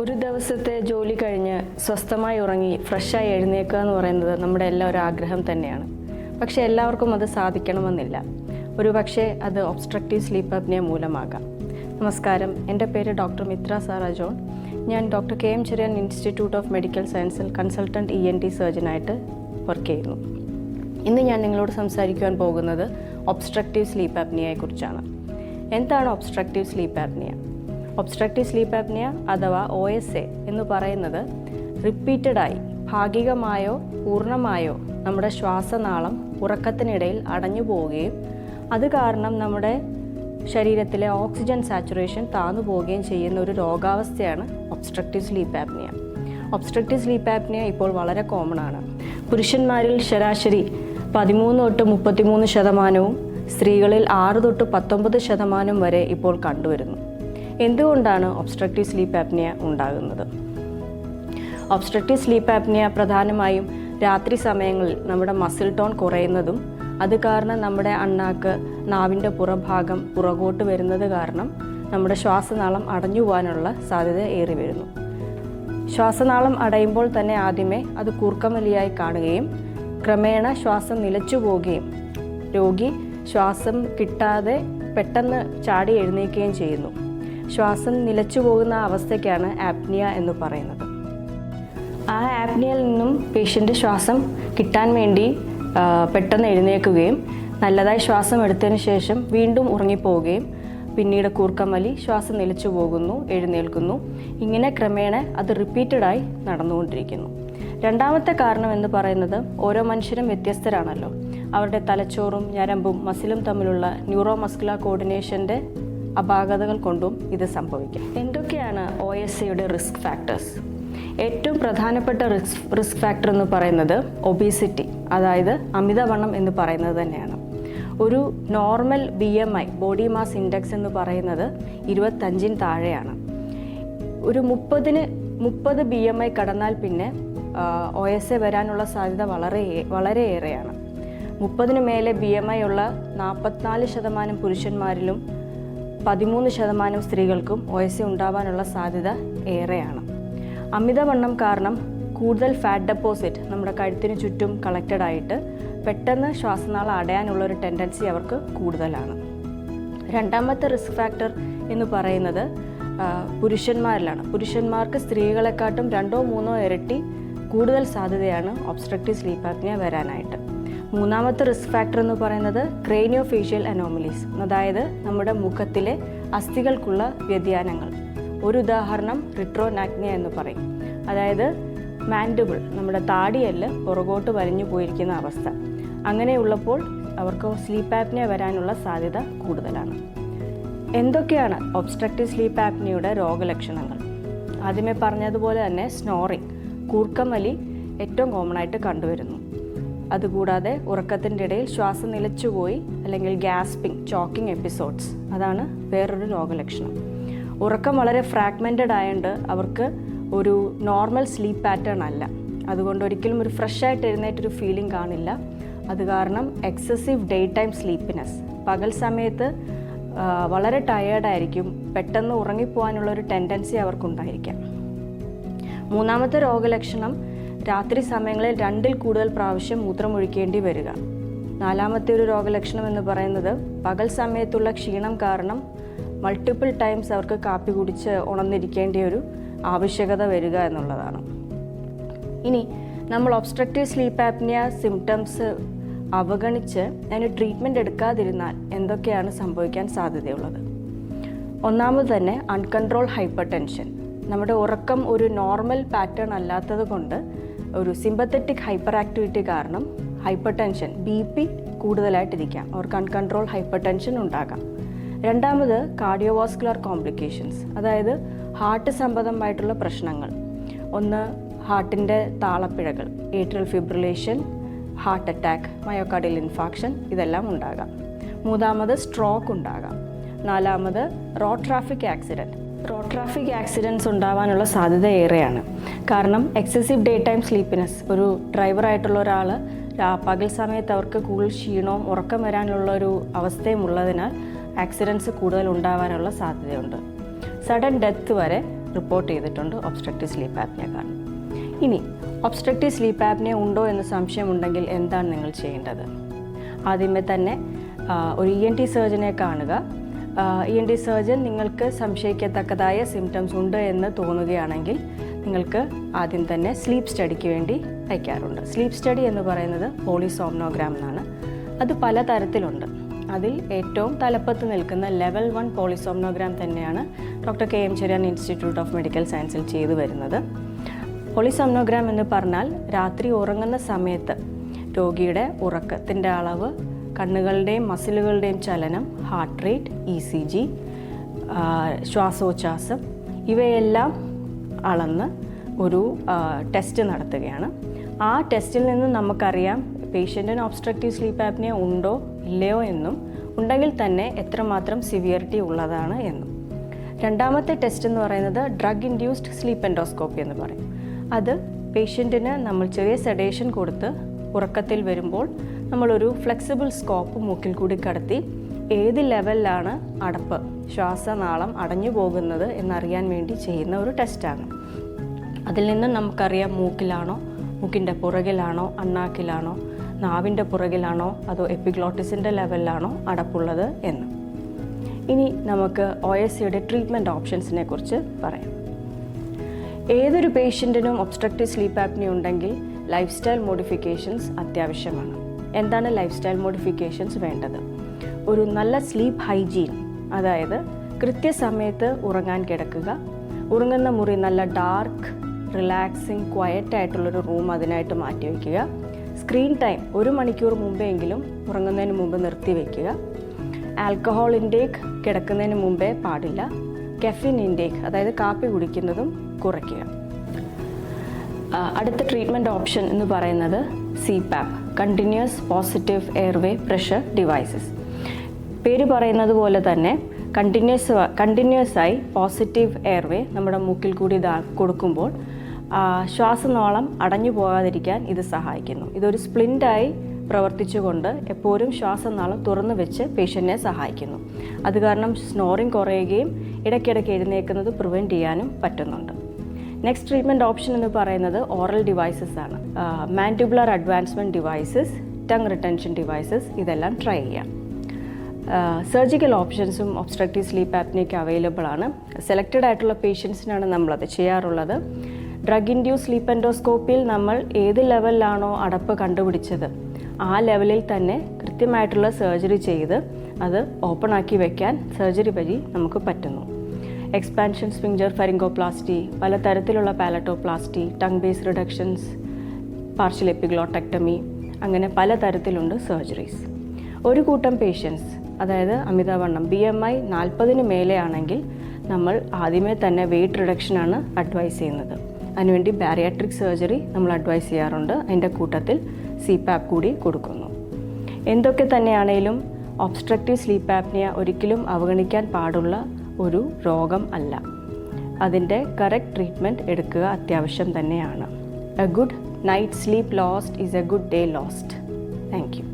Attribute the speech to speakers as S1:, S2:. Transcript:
S1: ഒരു ദിവസത്തെ ജോലി കഴിഞ്ഞ് സ്വസ്ഥമായി ഉറങ്ങി ഫ്രഷായി എഴുന്നേക്കുക എന്ന് പറയുന്നത് നമ്മുടെ എല്ലാ ഒരു ആഗ്രഹം തന്നെയാണ്. പക്ഷേ എല്ലാവർക്കും അത് സാധിക്കണമെന്നില്ല. ഒരു പക്ഷേ അത് ഒബ്സ്ട്രക്റ്റീവ് സ്ലീപ്പ് അപ്നിയ മൂലമാകാം. നമസ്കാരം. എന്റെ പേര് ഡോക്ടർ മിത്ര സാറ ജോൺ. ഞാൻ doctor K M Cherian institute of medical സയൻസിൽ കൺസൾട്ടന്റ് ഇ എൻ ടി സർജനായിട്ട് വർക്ക് ചെയ്യുന്നു. ഇന്ന് ഞാൻ നിങ്ങളോട് സംസാരിക്കുവാൻ പോകുന്നത് ഒബ്സ്ട്രക്റ്റീവ് സ്ലീപ്പ് ആപ്നിയയെക്കുറിച്ചാണ് എന്താണ് obstructive sleep apnoea obstructive sleep apnoea അഥവാ ഒ എസ് എ എന്ന് പറയുന്നത് റിപ്പീറ്റഡായി ഭാഗികമായോ പൂർണമായോ നമ്മുടെ ശ്വാസനാളം ഉറക്കത്തിനിടയിൽ അടഞ്ഞു പോവുകയും അത് കാരണം നമ്മുടെ ശരീരത്തിലെ ഓക്സിജൻ സാച്ചുറേഷൻ താന്നു പോവുകയും ചെയ്യുന്ന ഒരു രോഗാവസ്ഥയാണ് obstructive sleep apnoea obstructive sleep apnoea ഇപ്പോൾ വളരെ കോമൺ ആണ്. പുരുഷന്മാരിൽ ശരാശരി പതിമൂന്ന് തൊട്ട് മുപ്പത്തിമൂന്ന് ശതമാനവും സ്ത്രീകളിൽ ആറ് തൊട്ട് പത്തൊമ്പത് ശതമാനം വരെ ഇപ്പോൾ കണ്ടുവരുന്നു. എന്തുകൊണ്ടാണ് ഒബ്സ്ട്രക്റ്റീവ് സ്ലീപ്പ് ആപ്നിയ ഉണ്ടാകുന്നത്? ഒബ്സ്ട്രക്റ്റീവ് സ്ലീപ്പ് ആപ്നിയ പ്രധാനമായും രാത്രി സമയങ്ങളിൽ നമ്മുടെ മസിൽ ടോൺ കുറയുന്നതും അത് കാരണം നമ്മുടെ അണ്ണാക്ക് നാവിന്റെ പുറഭാഗം പുറകോട്ട് വരുന്നത് കാരണം നമ്മുടെ ശ്വാസനാളം അടഞ്ഞു പോകാനുള്ള സാധ്യത ഏറി വരുന്നു. ശ്വാസനാളം അടയുമ്പോൾ തന്നെ ആദ്യമേ അത് കൂർക്കമലിയായി കാണുകയും ക്രമേണ ശ്വാസം നിലച്ചു പോവുകയും രോഗി ശ്വാസം കിട്ടാതെ പെട്ടെന്ന് ചാടി എഴുന്നേൽക്കുകയും ചെയ്യുന്നു. ശ്വാസം നിലച്ചു പോകുന്ന അവസ്ഥയ്ക്കാണ് ആപ്നിയ എന്ന് പറയുന്നത്. ആ ആപ്നിയയിൽ നിന്നും പേഷ്യന്റ് ശ്വാസം കിട്ടാൻ വേണ്ടി പെട്ടെന്ന് എഴുന്നേൽക്കുകയും നല്ലതായി ശ്വാസം എടുത്തതിന് ശേഷം വീണ്ടും ഉറങ്ങിപ്പോവുകയും പിന്നീട് കൂർക്കമലി ശ്വാസം നിലച്ചു പോകുന്നു എഴുന്നേൽക്കുന്നു. ഇങ്ങനെ ക്രമേണ അത് റിപ്പീറ്റഡായി നടന്നുകൊണ്ടിരിക്കുന്നു. രണ്ടാമത്തെ കാരണം എന്ന് പറയുന്നത് ഓരോ മനുഷ്യരും വ്യത്യസ്തരാണല്ലോ. അവരുടെ തലച്ചോറും ഞരമ്പും മസിലും തമ്മിലുള്ള ന്യൂറോ മസ്കുലാർ കോർഡിനേഷന്റെ അപാകതകൾ കൊണ്ടും ഇത് സംഭവിക്കാം. എന്തൊക്കെയാണ് ഒ എസ് സിയുടെ റിസ്ക് ഫാക്ടേഴ്സ് ഏറ്റവും പ്രധാനപ്പെട്ട റിസ്ക് റിസ്ക് ഫാക്ടർ എന്ന് പറയുന്നത് ഒബീസിറ്റി അതായത് അമിതവണ്ണം എന്ന് പറയുന്നത് തന്നെയാണ്. ഒരു normal B M I body mass index എന്ന് പറയുന്നത് ഇരുപത്തഞ്ചിന് താഴെയാണ്. ഒരു മുപ്പതിന് മുപ്പത് ബി എം ഐ കടന്നാൽ പിന്നെ ഒ എസ് എ വരാനുള്ള സാധ്യത വളരെ വളരെയേറെയാണ് മുപ്പതിന് മേലെ ബി എം ഐ ഉള്ള നാൽപ്പത്തിനാല് ശതമാനം പുരുഷന്മാരിലും പതിമൂന്ന് ശതമാനം സ്ത്രീകൾക്കും ഒ എസ് എ ഉണ്ടാവാനുള്ള സാധ്യത ഏറെയാണ്. അമിതവണ്ണം കാരണം കൂടുതൽ ഫാറ്റ് ഡെപ്പോസിറ്റ് നമ്മുടെ കഴുത്തിന് ചുറ്റും കളക്റ്റഡ് ആയിട്ട് പെട്ടെന്ന് ശ്വാസനാളം അടയാനുള്ള ഒരു ടെൻഡൻസി അവർക്ക് കൂടുതലാണ്. രണ്ടാമത്തെ റിസ്ക് ഫാക്ടർ എന്ന് പറയുന്നത് പുരുഷന്മാരിലാണ്. പുരുഷന്മാർക്ക് സ്ത്രീകളെക്കാട്ടും രണ്ടോ മൂന്നോ ഇരട്ടി കൂടുതൽ സാധ്യതയാണ് ഒബ്സ്ട്രക്റ്റീവ് സ്ലീപ്പ് ആപ്നിയ വരാനായിട്ട്. മൂന്നാമത്തെ റിസ്ക് ഫാക്ടർ എന്ന് പറയുന്നത് ക്രേനിയോ ഫേഷ്യൽ അനോമലീസ് അതായത് നമ്മുടെ മുഖത്തിലെ അസ്ഥികൾക്കുള്ള വ്യതിയാനങ്ങൾ. ഒരു ഉദാഹരണം റിട്രോനാക്നിയ എന്ന് പറയും. അതായത് മാൻഡിബിൾ നമ്മുടെ താടിയല്ല് പുറകോട്ട് വലിഞ്ഞു പോയിരിക്കുന്ന അവസ്ഥ. അങ്ങനെയുള്ളപ്പോൾ അവർക്ക് സ്ലീപ്പ് ആപ്നിയ വരാനുള്ള സാധ്യത കൂടുതലാണ്. എന്തൊക്കെയാണ് ഒബ്സ്ട്രക്റ്റീവ് സ്ലീപ്പ് ആപ്നിയുടെ രോഗലക്ഷണങ്ങൾ? ആദ്യമേ പറഞ്ഞതുപോലെ തന്നെ സ്നോറിങ് കൂർക്കമലി ഏറ്റവും കോമൺ ആയിട്ട് കണ്ടുവരുന്നു. അതുകൂടാതെ ഉറക്കത്തിന്റെ ഇടയിൽ ശ്വാസം നിലച്ചുപോയി അല്ലെങ്കിൽ ഗ്യാസ്പിംഗ് ചോക്കിംഗ് എപ്പിസോഡ്സ് അതാണ് വേറൊരു രോഗലക്ഷണം. ഉറക്കം വളരെ ഫ്രാഗ്മെന്റഡ് ആയതുകൊണ്ട് അവർക്ക് ഒരു നോർമൽ സ്ലീപ്പ് പാറ്റേൺ അല്ല. അതുകൊണ്ട് ഒരിക്കലും ഒരു ഫ്രഷ് ആയിട്ട് എഴുന്നേറ്റൊരു ഫീലിംഗ് കാണില്ല. അത് കാരണം എക്സസീവ് ഡേ ടൈം സ്ലീപ്പിനെസ് പകൽ സമയത്ത് വളരെ ടയേർഡായിരിക്കും പെട്ടെന്ന് ഉറങ്ങിപ്പോകാനുള്ള ഒരു ടെൻഡൻസി അവർക്കുണ്ടായിരിക്കാം. മൂന്നാമത്തെ രോഗലക്ഷണം രാത്രി സമയങ്ങളിൽ രണ്ടിൽ കൂടുതൽ പ്രാവശ്യം മൂത്രമൊഴിക്കേണ്ടി വരിക. നാലാമത്തെ ഒരു രോഗലക്ഷണം എന്ന് പറയുന്നത് പകൽ സമയത്തുള്ള ക്ഷീണം കാരണം മൾട്ടിപ്പിൾ ടൈംസ് അവർക്ക് കാപ്പി കുടിച്ച് ഉണർന്നിരിക്കേണ്ട ഒരു ആവശ്യകത വരിക എന്നുള്ളതാണ്. ഇനി നമ്മൾ ഒബ്സ്ട്രക്റ്റീവ് സ്ലീപ്പ് ആപ്നിയ സിംറ്റംസ് അവഗണിച്ച് അതിന് ട്രീറ്റ്മെന്റ് എടുക്കാതിരുന്നാൽ എന്തൊക്കെയാണ് സംഭവിക്കാൻ സാധ്യതയുള്ളത്? ഒന്നാമത് തന്നെ അൺകൺട്രോൾ ഹൈപ്പർ ടെൻഷൻ നമ്മുടെ ഉറക്കം ഒരു നോർമൽ പാറ്റേൺ അല്ലാത്തത് കൊണ്ട് ഒരു സിമ്പത്തറ്റിക് ഹൈപ്പർ ആക്ടിവിറ്റി കാരണം ഹൈപ്പർ ടെൻഷൻ ബി പി കൂടുതലായിട്ടിരിക്കാം. അവർക്ക് അൺകൺട്രോൾ ഹൈപ്പർ ടെൻഷൻ ഉണ്ടാകാം. രണ്ടാമത് കാർഡിയോവാസ്കുലർ കോംപ്ലിക്കേഷൻസ് അതായത് ഹാർട്ട് സംബന്ധമായിട്ടുള്ള പ്രശ്നങ്ങൾ. ഒന്ന് ഹാർട്ടിന്റെ താളപ്പിഴകൾ atrial fibrillation heart attack myocardial infarction ഇതെല്ലാം ഉണ്ടാകാം. മൂന്നാമത് സ്ട്രോക്ക് ഉണ്ടാകാം. നാലാമത് road traffic accident road traffic accidents ഉണ്ടാവാനുള്ള സാധ്യത ഏറെയാണ്. കാരണം എക്സസീവ് ഡേ ടൈം സ്ലീപ്പിനെസ് ഒരു ഡ്രൈവറായിട്ടുള്ള ഒരാൾ പകൽ സമയത്ത് അവർക്ക് കൂടുതൽ ക്ഷീണവും ഉറക്കം വരാനുള്ള ഒരു അവസ്ഥയും ഉള്ളതിനാൽ ആക്സിഡന്റ്സ് കൂടുതൽ ഉണ്ടാവാനുള്ള സാധ്യതയുണ്ട്. സഡൻ ഡെത്ത് വരെ റിപ്പോർട്ട് ചെയ്തിട്ടുണ്ട് ഒബ്സ്ട്രക്റ്റീവ് സ്ലീപ്പ് ആപ്നിയ കാരണം ഇനി ഒബ്സ്ട്രക്റ്റീവ് സ്ലീപ്പ് ആപ്നിയ ഉണ്ടോ എന്ന് സംശയമുണ്ടെങ്കിൽ എന്താണ് നിങ്ങൾ ചെയ്യേണ്ടത്? ആദ്യമേ തന്നെ ഒരു ഇ എൻ ടി സർജനെ കാണുക. ഇ എൻ ഡി സർജൻ നിങ്ങൾക്ക് സംശയിക്കത്തക്കതായ സിംറ്റംസ് ഉണ്ട് എന്ന് തോന്നുകയാണെങ്കിൽ നിങ്ങൾക്ക് ആദ്യം തന്നെ സ്ലീപ്പ് സ്റ്റഡിക്ക് വേണ്ടി അയക്കാറുണ്ട് സ്ലീപ്പ് സ്റ്റഡി എന്ന് പറയുന്നത് പോളിസോംനോഗ്രാം എന്നാണ്. അത് പല തരത്തിലുണ്ട് അതിൽ ഏറ്റവും തലപ്പത്ത് നിൽക്കുന്ന ലെവൽ വൺ പോളിസോംനോഗ്രാം തന്നെയാണ് doctor K M Cherian institute of medical സയൻസിൽ ചെയ്തു വരുന്നത്. പോളിസോംനോഗ്രാം എന്ന് പറഞ്ഞാൽ രാത്രി ഉറങ്ങുന്ന സമയത്ത് രോഗിയുടെ ഉറക്കത്തിന്റെ അളവ് കണ്ണുകളുടെയും മസിലുകളുടെയും ചലനം heart rate E C G ശ്വാസോച്ഛ്വാസം ഇവയെല്ലാം അളന്ന് ഒരു ടെസ്റ്റ് നടത്തുകയാണ്. ആ ടെസ്റ്റിൽ നിന്ന് നമുക്കറിയാം പേഷ്യന്റിന് ഒബ്സ്ട്രക്റ്റീവ് സ്ലീപ്പ് ആപ്നിയ ഉണ്ടോ ഇല്ലയോ എന്നും ഉണ്ടെങ്കിൽ തന്നെ എത്രമാത്രം സിവിയറിറ്റി ഉള്ളതാണ് എന്നും. രണ്ടാമത്തെ ടെസ്റ്റ് എന്ന് പറയുന്നത് ഡ്രഗ് ഇൻഡ്യൂസ്ഡ് സ്ലീപ്പ് എൻഡോസ്കോപ്പി എന്ന് പറയും. അത് പേഷ്യന്റിന് നമ്മൾ ചെറിയ സെഡേഷൻ കൊടുത്ത് ഉറക്കത്തിൽ വരുമ്പോൾ നമ്മളൊരു ഫ്ലെക്സിബിൾ സ്കോപ്പ് മൂക്കിൽ കൂടി കടത്തി ഏത് ലെവലിലാണ് അടപ്പ് ശ്വാസനാളം അടഞ്ഞു പോകുന്നത് എന്നറിയാൻ വേണ്ടി ചെയ്യുന്ന ഒരു ടെസ്റ്റാണ് അതിൽ നിന്ന് നമുക്കറിയാം മൂക്കിലാണോ മൂക്കിന്റെ പുറകിലാണോ അണ്ണാക്കിലാണോ നാവിന്റെ പുറകിലാണോ അതോ എപ്പിഗ്ലോട്ടിസിന്റെ ലെവലിലാണോ അടപ്പുള്ളത് എന്ന്. ഇനി നമുക്ക് ഒ എസ് സിയുടെ ട്രീറ്റ്മെന്റ് ഓപ്ഷൻസിനെ കുറിച്ച് പറയാം. ഏതൊരു പേഷ്യന്റിനും ഒബ്സ്ട്രക്റ്റീവ് സ്ലീപ്പ് ആപ്നി ഉണ്ടെങ്കിൽ ലൈഫ് സ്റ്റൈൽ മോഡിഫിക്കേഷൻസ് അത്യാവശ്യമാണ്. എന്താണ് ലൈഫ് സ്റ്റൈൽ മോഡിഫിക്കേഷൻസ് വേണ്ടത്? ഒരു നല്ല സ്ലീപ്പ് ഹൈജീൻ അതായത് കൃത്യസമയത്ത് ഉറങ്ങാൻ കിടക്കുക ഉറങ്ങുന്ന മുറി നല്ല ഡാർക്ക് റിലാക്സിങ് ക്വയറ്റ് ആയിട്ടുള്ളൊരു റൂം അതിനായിട്ട് മാറ്റി വയ്ക്കുക സ്ക്രീൻ ടൈം ഒരു മണിക്കൂർ മുമ്പെങ്കിലും ഉറങ്ങുന്നതിന് മുമ്പ് നിർത്തി വയ്ക്കുക ആൽക്കഹോൾ ഇൻടേക്ക് കിടക്കുന്നതിന് മുമ്പേ പാടില്ല കെഫിൻ ഇൻടേക്ക് അതായത് കാപ്പി കുടിക്കുന്നതും കുറയ്ക്കുക. അടുത്ത ട്രീറ്റ്മെന്റ് ഓപ്ഷൻ എന്ന് പറയുന്നത് C PAP continuous positive airway pressure devices പേര് പറയുന്നത് പോലെ തന്നെ കണ്ടിന്യൂസ് കണ്ടിന്യൂസ് ആയി പോസിറ്റീവ് എയർവേ നമ്മുടെ മൂക്കിൽ കൂടി കൊടുക്കുമ്പോൾ ശ്വാസനാളം അടഞ്ഞു പോകാതിരിക്കാൻ ഇത് സഹായിക്കുന്നു. ഇതൊരു സ്പ്ലിന്റായി പ്രവർത്തിച്ചുകൊണ്ട് എപ്പോഴും ശ്വാസനാളം തുറന്നു വെച്ച് പേഷ്യന്റിനെ സഹായിക്കുന്നു. അത് കാരണം സ്നോറിങ് കുറയുകയും ഇടയ്ക്കിടയ്ക്ക് എഴുന്നേക്കുന്നത് പ്രിവെന്റ് ചെയ്യാനും പറ്റുന്നുണ്ട്. നെക്സ്റ്റ് ട്രീറ്റ്മെന്റ് ഓപ്ഷൻ എന്ന് പറയുന്നത് ഓറൽ ഡിവൈസസ് ആണ്. Mandibular advancement devices tongue retention devices ഇതെല്ലാം ട്രൈ ചെയ്യാം. സർജിക്കൽ ഓപ്ഷൻസും ഒബ്സ്ട്രക്റ്റീവ് സ്ലീപ്പ് ആപ്നിയൊക്കെ അവൈലബിൾ ആണ്. സെലക്റ്റഡ് ആയിട്ടുള്ള പേഷ്യൻസിനാണ് നമ്മളത് ചെയ്യാറുള്ളത്. ഡ്രഗ് ഇൻഡ്യൂസ് സ്ലീപ്പ് എൻഡോസ്കോപ്പിയിൽ നമ്മൾ ഏത് ലെവലിലാണോ അടപ്പ് കണ്ടുപിടിച്ചത് ആ ലെവലിൽ തന്നെ കൃത്യമായിട്ടുള്ള സർജറി ചെയ്ത് അത് ഓപ്പൺ ആക്കി വെക്കാൻ സർജറി വഴി നമുക്ക് പറ്റുന്നു. എക്സ്പാൻഷൻ സ്പിഞ്ചർ ഫരിങ്കോപ്ലാസ്റ്റി പലതരത്തിലുള്ള palatoplasty tongue base reductions partial epiglottectomy അങ്ങനെ പലതരത്തിലുണ്ട് സർജറീസ് ഒരു കൂട്ടം പേഷ്യൻസ് അതായത് അമിതവണ്ണം ബി എം ഐ നാൽപ്പതിന് മേലെയാണെങ്കിൽ നമ്മൾ ആദ്യമേ തന്നെ വെയിറ്റ് റിഡക്ഷനാണ് അഡ്വൈസ് ചെയ്യുന്നത്. അതിനുവേണ്ടി ബാരിയാട്രിക് സർജറി നമ്മൾ അഡ്വൈസ് ചെയ്യാറുണ്ട്. അതിന്റെ കൂട്ടത്തിൽ സി പാപ്പ് കൂടി കൊടുക്കുന്നു. എന്തൊക്കെ തന്നെയാണേലും ഒബ്സ്ട്രക്റ്റീവ് സ്ലീപ്പ് ആപ്നിയ ഒരിക്കലും അവഗണിക്കാൻ പാടുള്ള ഒരു രോഗം അല്ല. അതിന്റെ കറക്റ്റ് ട്രീറ്റ്മെന്റ് എടുക്കുക അത്യാവശ്യം തന്നെയാണ്. A good night sleep lost is a good day lost thank you